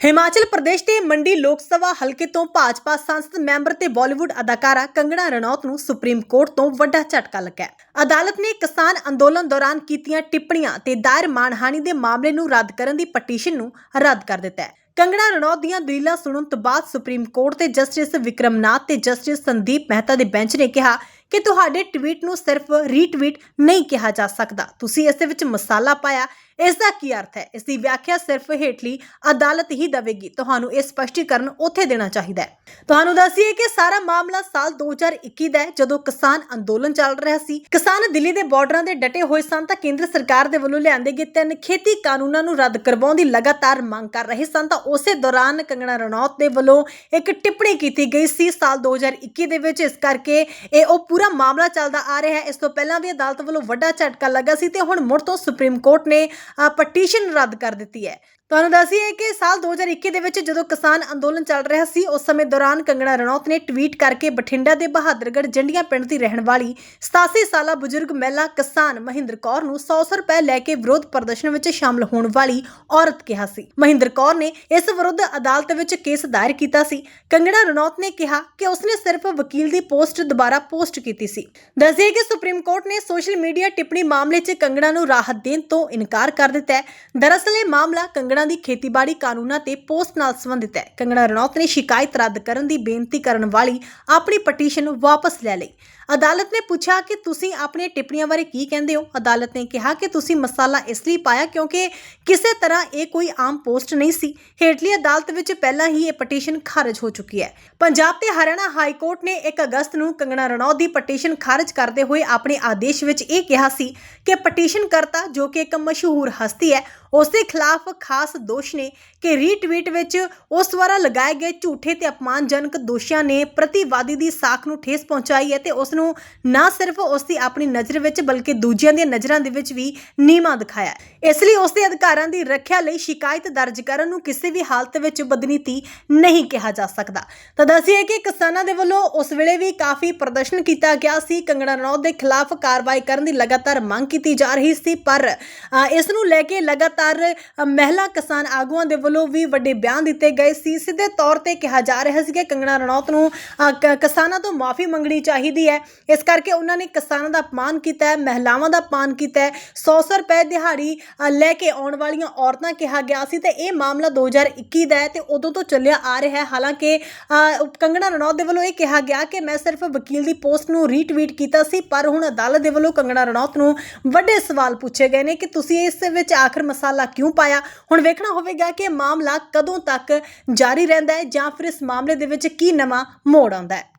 ਹਿਮਾਚਲ ਪ੍ਰਦੇਸ਼ ਦੇ ਮੰਡੀ ਲੋਕ ਸਭਾ ਹਲਕੇ ਤੋਂ ਭਾਜਪਾ ਸੰਸਦ ਮੈਂਬਰ ਤੇ ਬਾਲੀਵੁੱਡ ਅਦਾਕਾਰਾ ਕੰਗਣਾ ਰਣੌਤ ਨੂੰ ਸੁਪਰੀਮ ਕੋਰਟ ਤੋਂ ਵੱਡਾ ਝਟਕਾ ਲੱਗਾ ਅਦਾਲਤ ਨੇ ਕਿਸਾਨ ਅੰਦੋਲਨ ਦੌਰਾਨ ਕੀਤੀਆਂ ਟਿੱਪਣੀਆਂ ਤੇ ਦਾਇਰ ਮਾਣਹਾਨੀ ਦੇ ਮਾਮਲੇ ਨੂੰ ਰੱਦ ਕਰਨ ਦੀ ਪਟੀਸ਼ਨ ਨੂੰ ਰੱਦ ਕਰ ਦਿੱਤਾ ਹੈ। ਕੰਗਣਾ ਰਣੌਤ ਦੀਆਂ ਦਲੀਲਾਂ ਸੁਣਨ ਤੋਂ ਬਾਅਦ ਸੁਪਰੀਮ ਕੋਰਟ ਦੇ ਜਸਟਿਸ ਵਿਕਰਮਨਾਥ ਤੇ ਜਸਟਿਸ ਸੰਦੀਪ ਮਹਿਤਾ ਦੇ ਬੈਂਚ ਨੇ ਕਿਹਾ ਕਿ ਤੁਹਾਡੇ ਟਵੀਟ ਨੂੰ ਸਿਰਫ ਰੀਟਵੀਟ ਨਹੀਂ ਕਿਹਾ ਜਾ ਸਕਦਾ ਤੁਸੀਂ ਇਸ ਵਿੱਚ ਮਸਾਲਾ ਪਾਇਆ ਇਸ ਦਾ ਕੀ ਅਰਥ ਹੈ? ਇਸ ਦੀ ਵਿਆਖਿਆ ਸਿਰਫ ਹੇਠਲੀ ਅਦਾਲਤ ਹੀ ਦੇਵੇਗੀ। ਤੁਹਾਨੂੰ ਇਹ ਸਪਸ਼ਟੀਕਰਨ ਉੱਥੇ ਦੇਣਾ ਚਾਹੀਦਾ ਹੈ। ਤੁਹਾਨੂੰ ਦੱਸੀਏ ਕਿ ਸਾਰਾ ਮਾਮਲਾ ਸਾਲ 2021 ਦਾ ਹੈ। ਜਦੋਂ ਕਿਸਾਨ ਅੰਦੋਲਨ ਚੱਲ ਰਿਹਾ ਸੀ, ਕਿਸਾਨ ਦਿੱਲੀ ਦੇ ਬਾਰਡਰਾਂ ਦੇ ਡਟੇ ਹੋਏ ਸਨ ਤਾਂ ਕੇਂਦਰ ਸਰਕਾਰ ਦੇ ਵੱਲੋਂ ਲਿਆਂਦੇ ਗਏ ਤਿੰਨ ਖੇਤੀ ਕਾਨੂੰਨਾਂ ਨੂੰ ਰੱਦ ਕਰਵਾਉਣ ਦੀ ਲਗਾਤਾਰ ਮੰਗ ਕਰ ਰਹੇ ਸਨ ਤਾਂ ਉਸੇ ਦੌਰਾਨ ਕੰਗਣਾ ਰਣੌਤ ਦੇ ਵੱਲੋਂ ਇੱਕ ਟਿੱਪਣੀ ਕੀਤੀ ਗਈ ਸੀ ਸਾਲ 2021 ਦੇ ਵਿੱਚ। ਇਸ ਕਰਕੇ ਇਹ ਉਹ ਪੂਰਾ ਮਾਮਲਾ ਚੱਲਦਾ ਆ ਰਿਹਾ ਹੈ। ਇਸ ਤੋਂ ਪਹਿਲਾਂ ਵੀ ਅਦਾਲਤ ਵੱਲੋਂ ਵੱਡਾ ਝਟਕਾ ਲੱਗਾ ਸੀ ਤੇ ਹੁਣ ਮੁੜ ਤੋਂ ਸੁਪਰੀਮ ਕੋਰਟ ਨੇ ਪਟੀਸ਼ਨ ਰੱਦ ਕਰ ਦਿੱਤੀ ਹੈ। ਤੁਹਾਨੂੰ ਦੱਸੀਏ ਕਿ ਸਾਲ 2021 ਦੇ ਵਿੱਚ ਜਦੋਂ ਕਿਸਾਨ ਅੰਦੋਲਨ ਚੱਲ ਰਿਹਾ ਸੀ, ਉਸ ਸਮੇਂ ਦੌਰਾਨ ਕੰਗਣਾ ਰਣੌਤ ਨੇ ਟਵੀਟ ਕਰਕੇ ਬਠਿੰਡਾ ਦੇ ਬਹਾਦਰਗੜ੍ਹ ਜੰਡੀਆਂ ਪਿੰਡ ਦੀ ਰਹਿਣ ਵਾਲੀ 87 ਸਾਲਾ ਬਜ਼ੁਰਗ ਮਹਿਲਾ ਕਿਸਾਨ ਮਹਿੰਦਰ ਕੌਰ ਨੂੰ 100 ਰੁਪਏ ਲੈ ਕੇ ਵਿਰੋਧ ਪ੍ਰਦਰਸ਼ਨ ਵਿੱਚ ਸ਼ਾਮਲ ਹੋਣ ਵਾਲੀ ਔਰਤ ਕਿਹਾ ਸੀ। ਮਹਿੰਦਰ ਕੌਰ ਨੇ ਇਸ ਵਿਰੁੱਧ ਅਦਾਲਤ ਵਿੱਚ ਕੇਸ ਦਾਇਰ ਕੀਤਾ ਸੀ। ਕੰਗਣਾ ਰਣੌਤ ਨੇ ਕਿਹਾ ਕਿ ਉਸਨੇ ਸਿਰਫ ਵਕੀਲ ਦੀ ਪੋਸਟ ਦੁਬਾਰਾ ਪੋਸਟ ਕੀਤੀ ਸੀ। ਦੱਸਿਏ ਕਿ ਸੁਪਰੀਮ ਕੋਰਟ ਨੇ ਸੋਸ਼ਲ ਮੀਡੀਆ ਟਿੱਪਣੀ ਮਾਮਲੇ 'ਚ ਕੰਗਣਾ ਨੂੰ ਰਾਹਤ ਦੇਣ ਤੋਂ ਇਨਕਾਰ ਕਰ ਦਿੱਤਾ ਹੈ। ਦਰਅਸਲ ਇਹ ਮਾਮਲਾ ਕੰਗਣਾ ਦੀ ਖੇਤੀਬਾੜੀ ਕਾਨੂੰਨਾਂ ਤੇ ਪੋਸਟ ਨਾਲ ਸੰਬੰਧਿਤ ਹੈ। ਕੰਗਣਾ ਰਣੌਤ ਨੇ ਸ਼ਿਕਾਇਤ ਰੱਦ ਕਰਨ ਦੀ ਬੇਨਤੀ ਕਰਨ ਵਾਲੀ ਆਪਣੀ ਪਟੀਸ਼ਨ ਵਾਪਸ ਲੈ ਲਈ। ਅਦਾਲਤ ਨੇ ਪੁੱਛਿਆ ਕਿ ਤੁਸੀਂ ਆਪਣੀਆਂ ਟਿੱਪਣੀਆਂ ਬਾਰੇ ਕੀ ਕਹਿੰਦੇ ਹੋ? ਅਦਾਲਤ ਨੇ ਕਿਹਾ ਕਿ ਤੁਸੀਂ ਮਸਾਲਾ ਇਸ ਲਈ ਪਾਇਆ ਕਿਉਂਕਿ ਕਿਸੇ ਤਰ੍ਹਾਂ ਇਹ ਕੋਈ ਆਮ ਪੋਸਟ ਨਹੀਂ ਸੀ। ਹੇਠਲੀ ਅਦਾਲਤ ਵਿੱਚ ਪਹਿਲਾਂ ਹੀ ਇਹ ਪਟੀਸ਼ਨ ਖਾਰਜ ਹੋ ਚੁੱਕੀ ਹੈ। ਪੰਜਾਬ ਤੇ ਹਰਿਆਣਾ ਹਾਈ ਕੋਰਟ ਨੇ 1 ਅਗਸਤ ਨੂੰ ਕੰਗਣਾ ਰਣੌਤ ਦੀ ਪਟੀਸ਼ਨ ਖਾਰਜ ਕਰਦੇ ਹੋਏ ਆਪਣੇ ਆਦੇਸ਼ ਵਿੱਚ ਇਹ ਕਿਹਾ ਸੀ ਕਿ ਪਟੀਸ਼ਨ ਕਰਤਾ ਜੋ ਕਿ ਇੱਕ ਮਸ਼ਹੂਰ ਹਸਤੀ ਹੈ, ਉਸ ਦੇ ਖਿਲਾਫ ਖਾਸ ਦੋਸ਼ ਨੇ ਕਿ ਰੀਟਵੀਟ ਵਿੱਚ ਉਸ ਦੁਆਰਾ ਲਗਾਏ ਗਏ ਝੂਠੇ ਤੇ ਅਪਮਾਨਜਨਕ ਦੋਸ਼ਾਂ ਨੇ ਪ੍ਰਤੀਵਾਦੀ ਦੀ ਸਾਖ ਨੂੰ ਠੇਸ ਪਹੁੰਚਾਈ ਹੈ ਤੇ ਉਸ ਨੂੰ ਨਾ ਸਿਰਫ ਉਸ ਦੀ ਆਪਣੀ ਨਜ਼ਰ ਵਿੱਚ ਬਲਕਿ ਦੂਜਿਆਂ ਦੀਆਂ ਨਜ਼ਰਾਂ ਦੇ ਵਿੱਚ ਵੀ ਨੀਵਾਂ ਦਿਖਾਇਆ ਇਸ ਲਈ ਉਸ ਦੇ ਅਧਿਕਾਰਾਂ ਦੀ ਰੱਖਿਆ ਲਈ ਸ਼ਿਕਾਇਤ ਦਰਜ ਕਰਨ ਨੂੰ ਕਿਸੇ ਵੀ ਹਾਲਤ ਵਿੱਚ ਬਦਨੀਤੀ ਨਹੀਂ ਕਿਹਾ ਜਾ ਸਕਦਾ। ਤਾਂ ਦੱਸੀਏ ਕਿ ਕਿਸਾਨਾਂ ਦੇ ਵੱਲੋਂ ਉਸ ਵੇਲੇ ਵੀ ਕਾਫੀ ਪ੍ਰਦਰਸ਼ਨ ਕੀਤਾ ਗਿਆ ਸੀ। ਕੰਗਣਾ ਰਣੌਤ ਦੇ ਖਿਲਾਫ ਕਾਰਵਾਈ ਕਰਨ ਦੀ ਲਗਾਤਾਰ ਮੰਗ ਕੀਤੀ ਜਾ ਰਹੀ ਸੀ, ਪਰ ਇਸ ਨੂੰ ਲੈ ਕੇ ਲਗਾਤਾਰ ਮਹਿਲਾ ਕਿਸਾਨ ਆਗੂਆਂ ਦੇ ਵੱਲੋਂ ਵੀ ਵੱਡੇ ਬਿਆਨ ਦਿੱਤੇ ਗਏ ਸੀ। ਸਿੱਧੇ ਤੌਰ ਤੇ ਕਿਹਾ ਜਾ ਰਿਹਾ ਸੀ ਕਿ ਕੰਗਣਾ ਰਣੌਤ ਨੂੰ ਕਿਸਾਨਾਂ ਤੋਂ ਮਾਫੀ ਮੰਗਣੀ ਚਾਹੀਦੀ ਹੈ। ਇਸ ਕਰਕੇ ਉਹਨਾਂ ਨੇ ਕਿਸਾਨਾਂ ਦਾ ਅਪਮਾਨ ਕੀਤਾ ਹੈ ਮਹਿਲਾਵਾਂ ਦਾ ਅਪਮਾਨ ਕੀਤਾ ਹੈ। 100 ਰੁਪਏ ਦਿਹਾੜੀ ਅ, ਲੈ ਕੇ ਆਉਣ ਵਾਲੀਆਂ ਔਰਤਾਂ ਕਿਹਾ ਗਿਆ ਸੀ ਤੇ ਇਹ ਮਾਮਲਾ 2021 ਦਾ ਹੈ ਤੇ ਉਦੋਂ ਤੋਂ ਚੱਲਿਆ ਆ ਰਿਹਾ ਹੈ। ਹਾਲਾਂਕਿ ਅ, ਕੰਗਣਾ ਰਣੌਤ ਦੇ ਵੱਲੋਂ ਇਹ ਕਿਹਾ ਗਿਆ ਕਿ ਮੈਂ ਸਿਰਫ ਵਕੀਲ ਦੀ ਪੋਸਟ ਨੂੰ ਰੀਟਵੀਟ ਕੀਤਾ ਸੀ ਪਰ ਹੁਣ ਅਦਾਲਤ ਦੇ ਵੱਲੋਂ ਕੰਗਣਾ ਰਣੌਤ ਨੂੰ ਵੱਡੇ ਸਵਾਲ ਪੁੱਛੇ ਗਏ ਨੇ ਕਿ ਤੁਸੀਂ ਇਸ ਵਿੱਚ ਆਖਰ ਮਸਾਲਾ ਕਿਉਂ ਪਾਇਆ? ਹੁਣ ਵੇਖਣਾ ਹੋਵੇਗਾ ਕਿ ਇਹ ਮਾਮਲਾ ਕਦੋਂ ਤੱਕ ਜਾਰੀ ਰਹਿੰਦਾ ਹੈ ਜਾਂ ਫਿਰ ਇਸ ਮਾਮਲੇ ਦੇ ਵਿੱਚ ਕੀ ਨਵਾਂ ਮੋੜ ਆਉਂਦਾ ਹੈ।